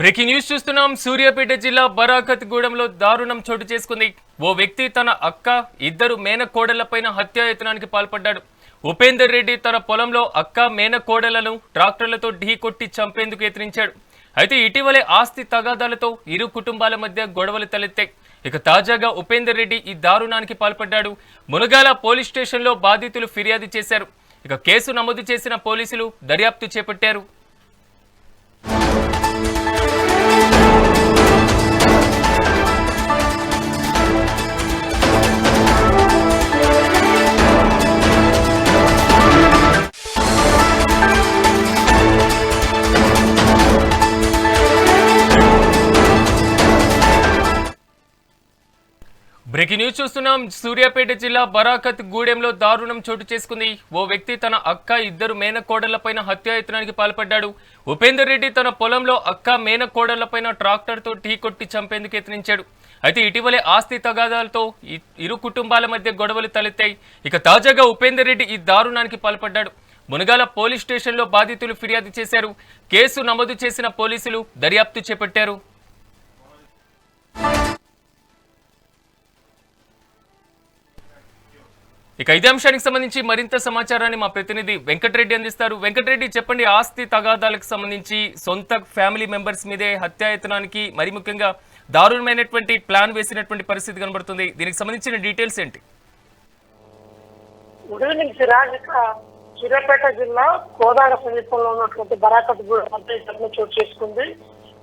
Breaking news చూస్తున్నాం. సూర్యాపేట జిల్లా బరాకత్ గూడెంలో దారుణం చోటు చేసుకుంది. ఓ వ్యక్తి తన అక్క ఇద్దరు మేనకోడళ్ళపైన హత్యాయత్నానికి పాల్పడ్డాడు. ఉపేందర్ రెడ్డి తన పొలంలో అక్క మేనకోడళ్ళను ట్రాక్టర్లతో ఢీకొట్టి చంపేందుకు యత్నించాడు. అయితే ఇటీవలే ఆస్తి తగాదాలతో ఇరు కుటుంబాల మధ్య గొడవలు తలెత్తాయి. ఇక తాజాగా ఉపేందర్ రెడ్డి ఈ దారుణానికి పాల్పడ్డాడు. మునగాల పోలీస్ స్టేషన్లో బాధితులు ఫిర్యాదు చేశారు. ఇక కేసు నమోదు చేసిన పోలీసులు దర్యాప్తు చేపట్టారు. బ్రేకింగ్ న్యూస్ చూస్తున్నాం. సూర్యాపేట జిల్లా బరాకత్ గూడెంలో దారుణం చోటు చేసుకుంది. ఓ వ్యక్తి తన అక్క ఇద్దరు మేనకోడళ్ళపైన హత్యాయత్నానికి పాల్పడ్డాడు. ఉపేందర్ రెడ్డి తన పొలంలో అక్క మేనకోడళ్ళపైన ట్రాక్టర్తో టీ కొట్టి చంపేందుకు యత్నించాడు. అయితే ఇటీవలే ఆస్తి తగాదాలతో ఇరు కుటుంబాల మధ్య గొడవలు తలెత్తాయి. ఇక తాజాగా ఉపేందర్ రెడ్డి ఈ దారుణానికి పాల్పడ్డాడు. మునగాల పోలీస్ స్టేషన్లో బాధితులు ఫిర్యాదు చేశారు. కేసు నమోదు చేసిన పోలీసులు దర్యాప్తు చేపట్టారు. ఇక ఇదే అంశానికి సంబంధించి మరింత సమాచారాన్ని మా ప్రతినిధి వెంకటరెడ్డి అందిస్తారు. వెంకటరెడ్డి చెప్పండి ఆస్తి తగాదాలకు సంబంధించి సొంత ఫ్యామిలీ మెంబర్స్ మీదే హత్యాయత్నానికి మరి ముఖ్యంగా దారుణమైనటువంటి ప్లాన్ వేసినటువంటి పరిస్థితి కనబడుతుంది. దీనికి సంబంధించిన డీటెయిల్స్ ఏంటి? సూర్యాపేట జిల్లా కోదాడ సమీపంలో ఉన్నటువంటి బరాకత్ ఘటన చోటు చేసుకుంది.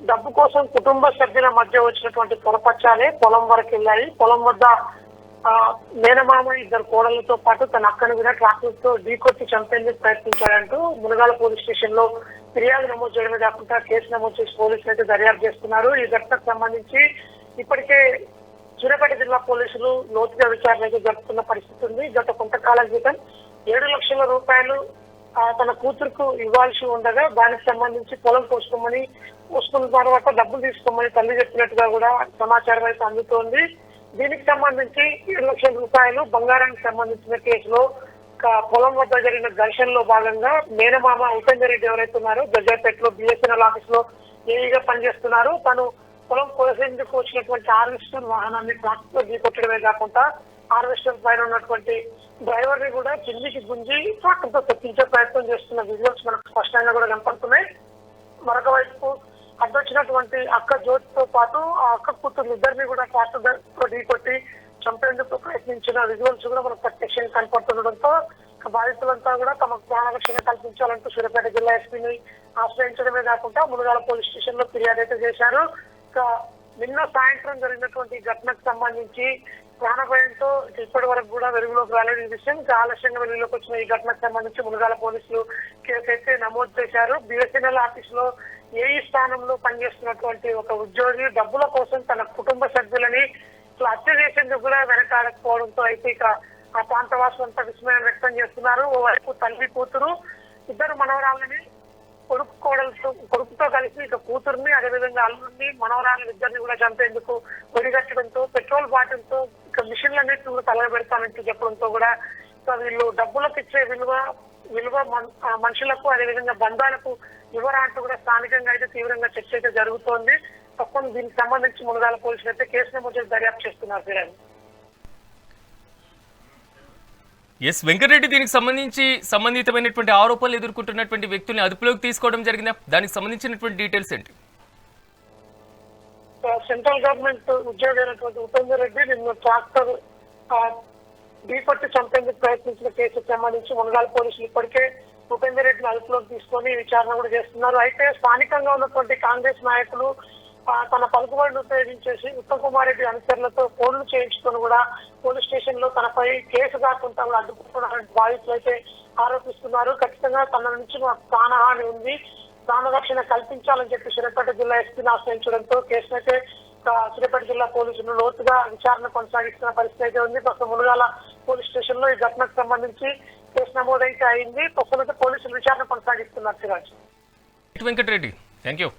డబ్బు కోసం కుటుంబ సభ్యుల మధ్య వచ్చినటువంటి పొరపచ్చాలే పొలం వరకు వెళ్ళాయి. పొలం వద్ద మేనమామ ఇద్దరు కోడలతో పాటు తన అక్కను కూడా ట్రాక్టర్తో ఢీకొచ్చి చంపేందుకు ప్రయత్నించాడంటూ మునగాల పోలీస్ స్టేషన్లో ఫిర్యాదు నమోదు చేయడమే కాకుండా కేసు నమోదు చేసి పోలీసులు అయితే దర్యాప్తు చేస్తున్నారు. ఈ ఘటనకు సంబంధించి ఇప్పటికే సూర్యాపేట జిల్లా పోలీసులు లోతుగా విచారణ అయితే జరుపుతున్న పరిస్థితి ఉంది. గత కొంతకాలం క్రితం ఏడు లక్షల రూపాయలు ఆ, తన కూతురుకు ఇవ్వాల్సి ఉండగా దానికి సంబంధించి పొలం కోసుకోమని కోసుకున్న తర్వాత డబ్బులు తీసుకోమని తల్లి చెప్పినట్టుగా కూడా సమాచారం అయితే అందుతోంది. దీనికి సంబంధించి ఏడు లక్షల రూపాయలు బంగారానికి సంబంధించిన కేసులో పొలం వద్ద జరిగిన ఘర్షణలో భాగంగా మేనమామ ఉపేందర్ రెడ్డి ఎవరైతే ఉన్నారో జగ్గర్పేటలో బిఎస్ఎన్ఎల్ ఆఫీస్లో ఏఈగా పనిచేస్తున్నారు. తను పొలం కోసేందుకు వచ్చినటువంటి హార్వెస్టర్ వాహనాన్ని ట్రాక్టర్ ఢీకొట్టడమే కాకుండా హార్వెస్టర్ పైన ఉన్నటువంటి డ్రైవర్ని కూడా కిందికి గుంజి ట్రాక్టర్తో తప్పించే ప్రయత్నం చేస్తున్న విజువల్స్ మనకు స్పష్టంగా కూడా కనపడుతున్నాయి. మరొక వైపు అడ్డొచ్చినటువంటి అక్క జ్యోతితో పాటు ఆ అక్క కూతురు ఇద్దరిని కూడా ట్రాక్టర్ ఢీకొట్టి చంపేందుకు ప్రయత్నించిన విజువల్స్ కూడా మనకు ప్రత్యక్షంగా కనపడుతుండడంతో బాధితులంతా కూడా తమకు ప్రాణరక్షణ కల్పించాలంటూ సూర్యాపేట జిల్లా ఎస్పీని ఆశ్రయించడమే కాకుండా మునుగాల పోలీస్ స్టేషన్లో ఫిర్యాదు అయితే చేశారు. ఇక నిన్న సాయంత్రం జరిగినటువంటి ఘటనకు సంబంధించి ప్రాణభయంతో ఇప్పటి వరకు కూడా వెలుగులోకి రాలేని విషయం. ఇంకా ఆలస్యంగా వెలుగులోకి వచ్చిన ఈ ఘటనకు సంబంధించి మునగాల పోలీసులు కేసు అయితే నమోదు చేశారు. బిఎస్ఎన్ఎల్ ఆఫీస్లో ఏఈ స్థానంలో పనిచేస్తున్నటువంటి ఒక ఉద్యోగి డబ్బుల కోసం తన కుటుంబ సభ్యులని ఇట్లా హత్య చేసేందుకు కూడా వెనకాడకపోవడంతో అయితే ఇక ఆ ప్రాంత వాసులంతా విస్మయం వ్యక్తం చేస్తున్నారు. ఓవైపు తల్లి కూతురు ఇద్దరు మనవరాలని కొడుకు కోడలతో కొడుకుతో కలిసి ఇక కూతుర్ని అదేవిధంగా అల్లుడిని మనవరాలు ఇద్దరిని కూడా చంపేందుకు ఒడిగట్టడంతో పెట్రోల్ బాటిల్తో ఇక మిషన్లన్నింటినీ కూడా తగలబెడతానంటూ చెప్పడంతో కూడా వీళ్ళు డబ్బులకు ఇచ్చే విలువ విలువ ఆ మనుషులకు అదేవిధంగా బంధాలకు ఇవ్వరా అంటూ కూడా స్థానికంగా అయితే తీవ్రంగా చర్చ అయితే జరుగుతోంది. తప్పని దీనికి సంబంధించి మునగాల పోలీసులు అయితే కేసు నమోదు దర్యాప్తు చేస్తున్నారు ఫిర్యాదు ఎస్ వెంకటరెడ్డి దీనికి సంబంధించి సంబంధితమైనటువంటి ఆరోపణలు ఎదుర్కొంటున్నటువంటి వ్యక్తుల్ని అదుపులోకి తీసుకోవడం జరిగిందా? దానికి సంబంధించినటువంటి డీటెయిల్స్ ఏంటి? సెంట్రల్ గవర్నమెంట్ ఉద్యోగి అయినటువంటి ఉపేందర్ రెడ్డి నిన్న ట్రాక్టర్ ఢీకొట్టి చంపేందుకు ప్రయత్నించిన కేసుకు సంబంధించి మునగాల పోలీసులు ఇప్పటికే ఉపేందర్ రెడ్డిని అదుపులోకి తీసుకొని విచారణ కూడా చేస్తున్నారు. అయితే స్థానికంగా ఉన్నటువంటి కాంగ్రెస్ నాయకులు తన పలుకుబడిని ఉపయోగించేసి ఉత్తమ్ కుమార్ రెడ్డి అనుచరులతో ఫోన్లు చేయించుకొని కూడా పోలీస్ స్టేషన్లో తనపై కేసు కాకుండా అడ్డుకుంటున్నారని బాధితులు అయితే ఆరోపిస్తున్నారు. ఖచ్చితంగా తన నుంచి మాకు ప్రాణహాని ఉంది. ప్రాణరక్షణ కల్పించాలని చెప్పి సూర్యాపేట జిల్లా ఎస్పీని ఆశ్రయించడంతో కేసునైతే అయితే సూర్యాపేట జిల్లా పోలీసులు లోతుగా విచారణ కొనసాగిస్తున్న పరిస్థితి అయితే ఉంది. ప్రస్తుతం మునుగాల పోలీస్ స్టేషన్లో ఈ ఘటనకు సంబంధించి కేసు నమోదైతే అయింది. ప్రస్తుతం అయితే పోలీసులు విచారణ కొనసాగిస్తున్నారు సిరాజ్. Venkatareddy thank you